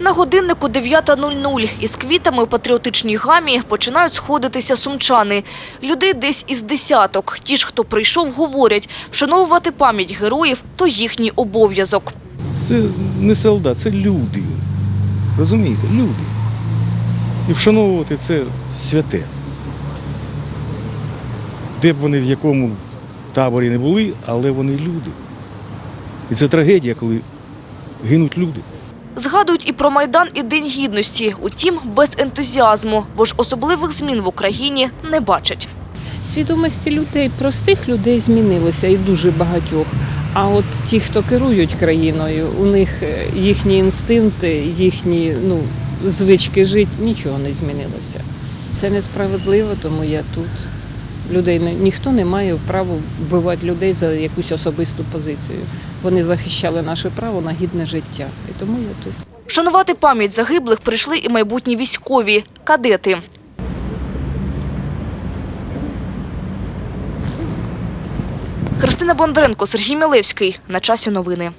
На годиннику 9.00 із квітами у патріотичній гамі починають сходитися сумчани. Людей десь із десяток. Ті ж, хто прийшов, говорять, вшановувати пам'ять героїв – то їхній обов'язок. Це не солдат, це люди. Розумієте, люди. І вшановувати це святе. Де б вони в якому таборі не були, але вони люди. І це трагедія, коли гинуть люди. Згадують і про Майдан, і День Гідності. Утім, без ентузіазму, бо ж особливих змін в Україні не бачать. Свідомості людей, простих людей змінилося і дуже багатьох. А от ті, хто керують країною, у них е, їхні інстинкти, їхні ну, звички жити, нічого не змінилося. Це несправедливо, тому я тут. Людей ніхто не має права вбивати людей за якусь особисту позицію. Вони захищали наше право на гідне життя. І тому я тут. Вшанувати пам'ять загиблих прийшли і майбутні військові – кадети. Христина Бондаренко, Сергій Мілевський. На часі новини.